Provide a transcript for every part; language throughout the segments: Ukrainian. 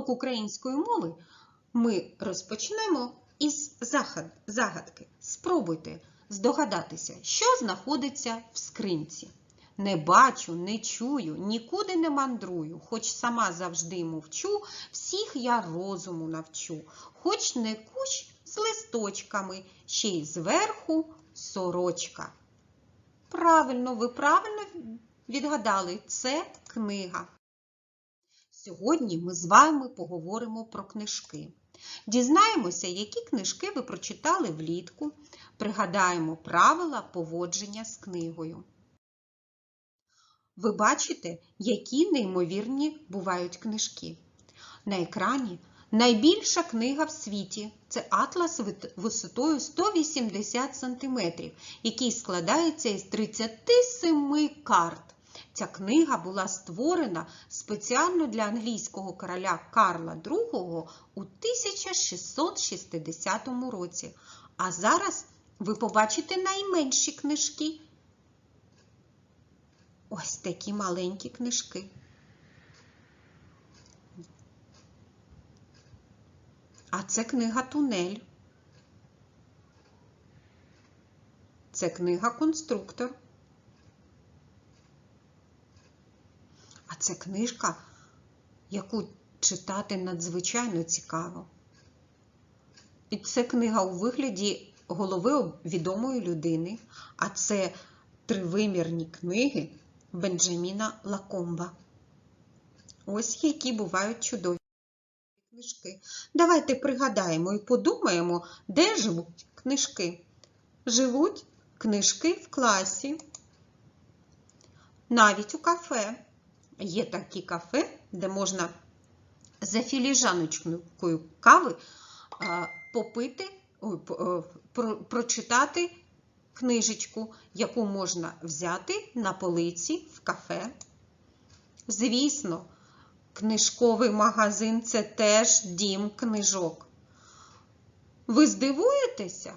урок української мови ми розпочнемо із загадки. Спробуйте здогадатися, що знаходиться в скринці. Не бачу, не чую, нікуди не мандрую, хоч сама завжди мовчу, всіх я розуму навчу, хоч не кущ з листочками, ще й зверху сорочка. Правильно, ви правильно відгадали, це книга. Сьогодні ми з вами поговоримо про книжки. Дізнаємося, які книжки ви прочитали влітку, пригадаємо правила поводження з книгою. Ви бачите, які неймовірні бувають книжки. На екрані найбільша книга в світі це атлас висотою 180 см, який складається із 37 карт. Ця книга була створена спеціально для англійського короля Карла II у 1660 році. А зараз ви побачите найменші книжки. Ось такі маленькі книжки. А це книга Тунель. Це книга Конструктор. Це книжка, яку читати надзвичайно цікаво. І це книга у вигляді голови відомої людини, а це тривимірні книги Бенджаміна Лакомба. Ось які бувають чудові книжки. Давайте пригадаємо і подумаємо, де живуть книжки. Живуть книжки в класі, навіть у кафе. Є такі кафе, де можна за філіжаночкою кави попити, прочитати книжечку, яку можна взяти на полиці в кафе. Звісно, книжковий магазин це теж дім книжок. Ви здивуєтеся?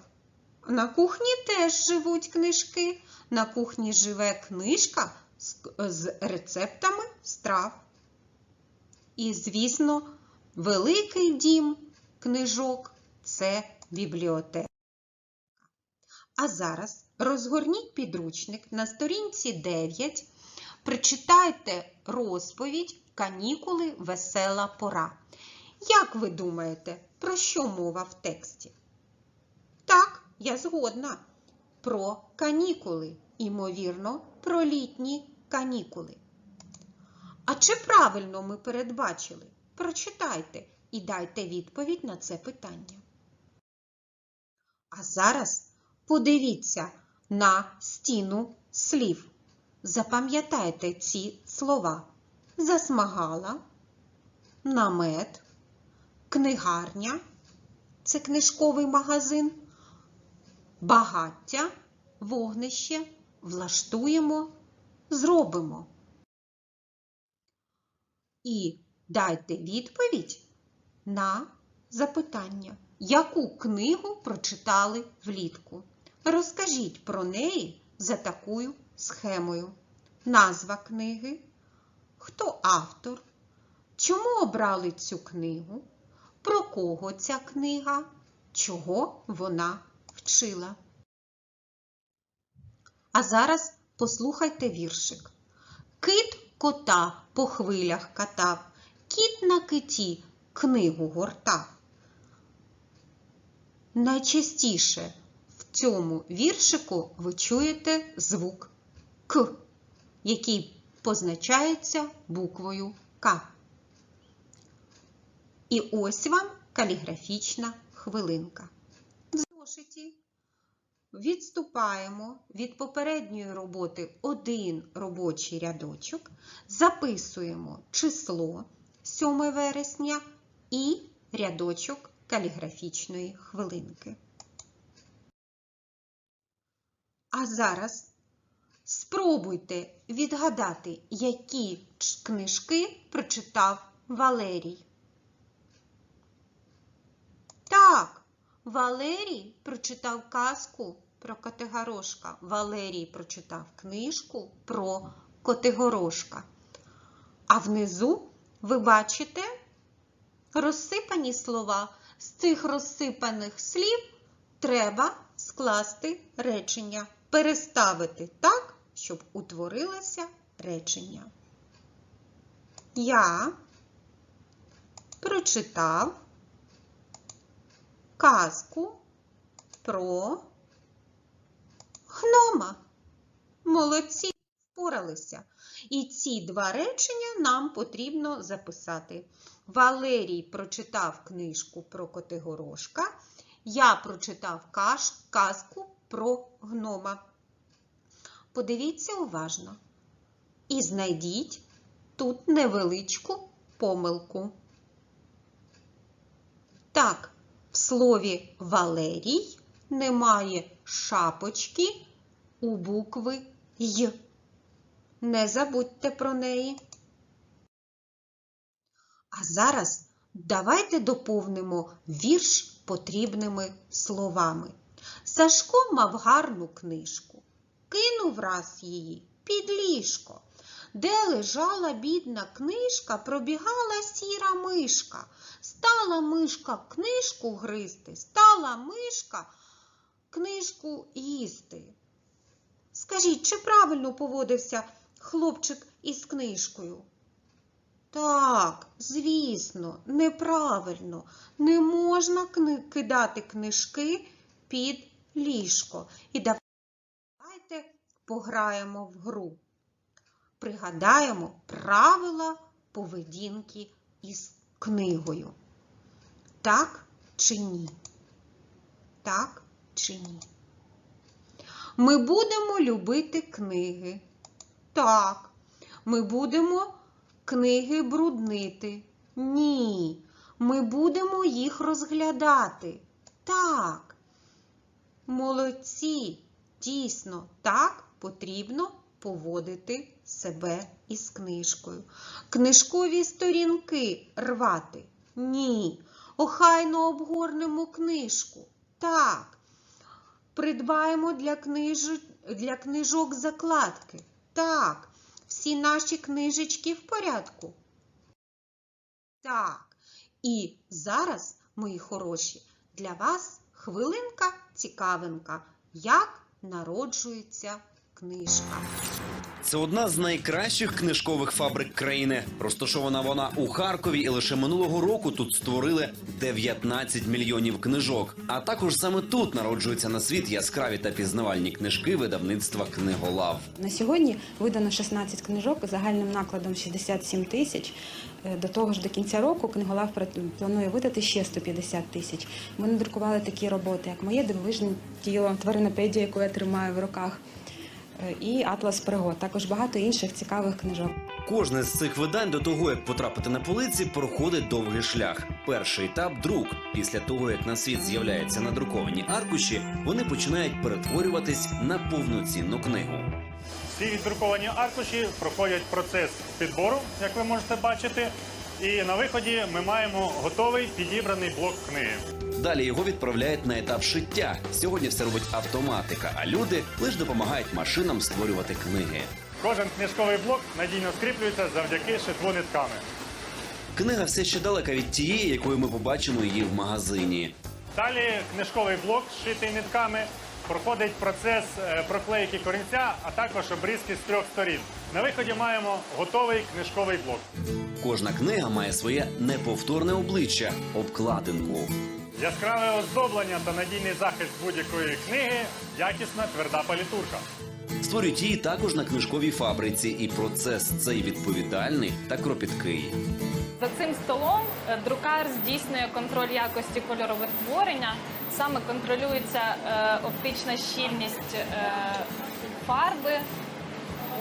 На кухні теж живуть книжки. На кухні живе книжка з, рецептами страв. І, звісно, великий дім книжок це бібліотека. А зараз розгорніть підручник на сторінці 9. Прочитайте розповідь Канікули весела пора. Як ви думаєте, про що мова в тексті? Так, я згодна. Про канікули, ймовірно, про літні канікули. А чи правильно ми передбачили? Прочитайте і дайте відповідь на це питання. А зараз подивіться на стіну слів. Запам'ятайте ці слова. Засмагала, намет, книгарня це книжковий магазин, багаття, вогнище, влаштуємо, зробимо. І дайте відповідь на запитання, яку книгу прочитали влітку. Розкажіть про неї за такою схемою. Назва книги, хто автор, чому обрали цю книгу, про кого ця книга, чого вона вчила. А зараз послухайте віршик. Кит кота по хвилях катав, кіт на киті книгу гортав. Найчастіше в цьому віршику ви чуєте звук К, який позначається буквою К. І ось вам каліграфічна хвилинка. В зошиті відступаємо від попередньої роботи один робочий рядочок, записуємо число 7 вересня і рядочок каліграфічної хвилинки. А зараз спробуйте відгадати, які книжки прочитав Валерій. Так, Валерій прочитав казку про Котигорошка. Валерій прочитав книжку про Котигорошка. А внизу ви бачите розсипані слова. З цих розсипаних слів треба скласти речення, переставити так, щоб утворилося речення. Я прочитав казку про гнома. Молодці впоралися. І ці два речення нам потрібно записати. Валерій прочитав книжку про Котигорошка. Я прочитав казку про гнома. Подивіться уважно. І знайдіть тут невеличку помилку. Так, слові Валерій немає шапочки у букви Й. Не забудьте про неї. А зараз давайте доповнимо вірш потрібними словами. Сашко мав гарну книжку, кинув раз її під ліжко. Де лежала бідна книжка, пробігала сіра мишка. Стала мишка книжку гризти, стала мишка книжку їсти. Скажіть, чи правильно поводився хлопчик із книжкою? Так, звісно, неправильно. Не можна кидати книжки під ліжко. І давайте пограємо в гру. Пригадаємо правила поведінки із книгою. Так чи ні? Так чи ні? Ми будемо любити книги. Так. Ми будемо книги бруднити. Ні. Ми будемо їх розглядати. Так. Молодці. Дійсно, так потрібно поводити себе із книжкою. Книжкові сторінки рвати. Ні. Охайно обгорнемо книжку. Так. Придбаємо для, книж... для книжок закладки. Так. Всі наші книжечки в порядку. Так. І зараз, мої хороші, для вас хвилинка цікавинка, як народжується книжка. Це одна з найкращих книжкових фабрик країни. Розташована вона у Харкові, і лише минулого року тут створили 19 мільйонів книжок. А також саме тут народжуються на світ яскраві та пізнавальні книжки видавництва книголав. На сьогодні видано 16 книжок загальним накладом 67 тисяч. Е, До того ж, до кінця року книголав планує видати ще 150 тисяч. Ми надрукували такі роботи, як моє дивовижне тіло, тваринопедія, яку я тримаю в руках, і Атлас пригод. Також багато інших цікавих книжок. Кожне з цих видань до того, як потрапити на полиці, проходить довгий шлях. Перший етап друк. Після того, як на світ з'являються надруковані аркуші, вони починають перетворюватись на повноцінну книгу. Всі віддруковані аркуші проходять процес підбору, як ви можете бачити. І на виході ми маємо готовий підібраний блок книги. Далі його відправляють на етап шиття. Сьогодні все робить автоматика, а люди лише допомагають машинам створювати книги. Кожен книжковий блок надійно скріплюється завдяки шитву нитками. Книга все ще далека від тієї, якою ми побачимо її в магазині. Далі книжковий блок, зшитий нитками, проходить процес е, проклейки корінця, а також обрізки з трьох сторін. На виході маємо готовий книжковий блок. Кожна книга має своє неповторне обличчя обкладинку. Яскраве оздоблення та надійний захист будь-якої книги якісна тверда палітурка. Створюють її також на книжковій фабриці, і процес цей відповідальний та кропіткий. За цим столом е, друкар здійснює контроль якості кольорових творення. Саме контролюється е, оптична щільність е, фарби.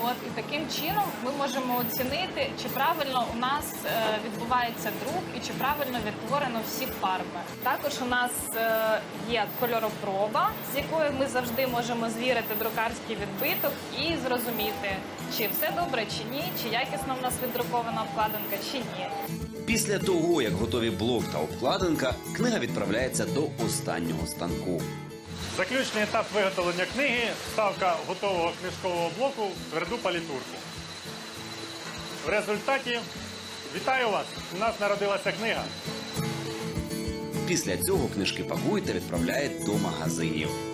От і таким чином ми можемо оцінити, чи правильно у нас е, відбувається друк і чи правильно відтворено всі фарби. Також у нас е, є кольоропроба, з якою ми завжди можемо звірити друкарський відбиток і зрозуміти, чи все добре, чи ні, чи якісно в нас віддрукована обкладинка, чи ні. Після того, як готові блок та обкладинка, книга відправляється до останнього станку. Заключний етап виготовлення книги ставка готового книжкового блоку в тверду палітурку. В результаті вітаю вас! У нас народилася книга. Після цього книжки пакують та відправляють до магазинів.